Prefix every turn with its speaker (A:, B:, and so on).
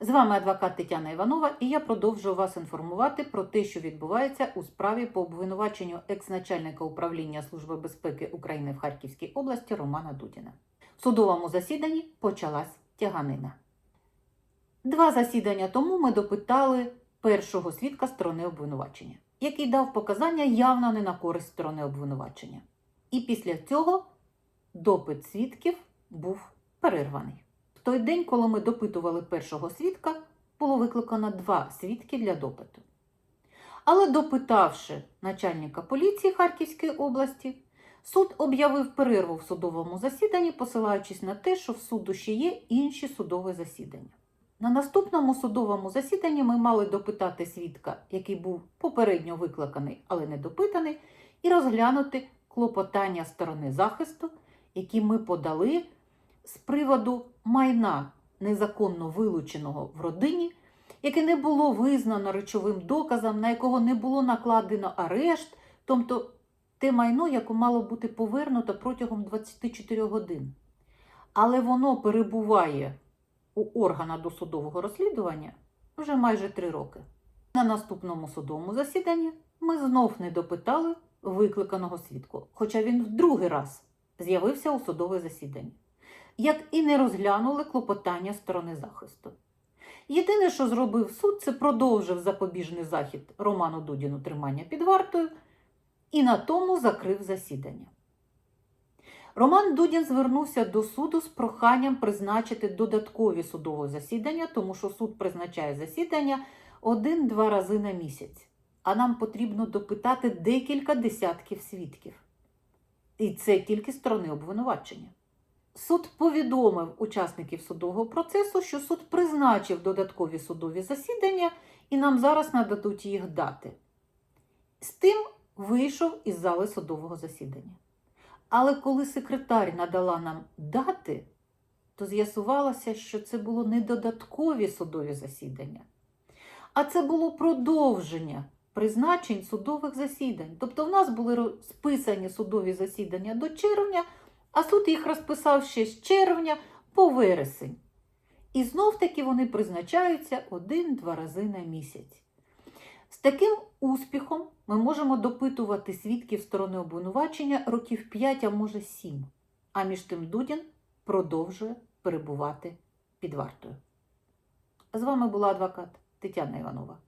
A: З вами адвокат Тетяна Іванова, і я продовжую вас інформувати про те, що відбувається у справі по обвинуваченню екс-начальника управління Служби безпеки України в Харківській області Романа Дудіна. В судовому засіданні почалась тяганина. Два засідання тому ми допитали першого свідка сторони обвинувачення, який дав показання явно не на користь сторони обвинувачення. І після цього допит свідків був перерваний. Той день, коли ми допитували першого свідка, було викликано два свідки для допиту. Але допитавши начальника поліції Харківської області, суд об'явив перерву в судовому засіданні, посилаючись на те, що в суду ще є інші судові засідання. На наступному судовому засіданні ми мали допитати свідка, який був попередньо викликаний, але не допитаний, і розглянути клопотання сторони захисту, які ми подали з приводу майна незаконно вилученого в родині, яке не було визнано речовим доказом, на якого не було накладено арешт, тобто те майно, яке мало бути повернуто протягом 24 годин. Але воно перебуває у органа досудового розслідування вже майже три роки. На наступному судовому засіданні ми знов не допитали викликаного свідку, хоча він в другий раз з'явився у судове засідання, як і не розглянули клопотання сторони захисту. Єдине, що зробив суд, це продовжив запобіжний захід Роману Дудіну тримання під вартою і на тому закрив засідання. Роман Дудін звернувся до суду з проханням призначити додаткові судові засідання, тому що суд призначає засідання один-два рази на місяць, а нам потрібно допитати декілька десятків свідків. І це тільки сторони обвинувачення. Суд повідомив учасників судового процесу, що суд призначив додаткові судові засідання і нам зараз нададуть їх дати. З тим вийшов із зали судового засідання. Але коли секретар надала нам дати, то з'ясувалося, що це було не додаткові судові засідання, а це було продовження призначень судових засідань. Тобто в нас були розписані судові засідання до червня, а суд їх розписав ще з червня по вересень. І знов таки вони призначаються один-два рази на місяць. З таким успіхом ми можемо допитувати свідків сторони обвинувачення років 5, а може 7. А між тим Дудін продовжує перебувати під вартою. З вами була адвокат Тетяна Іванова.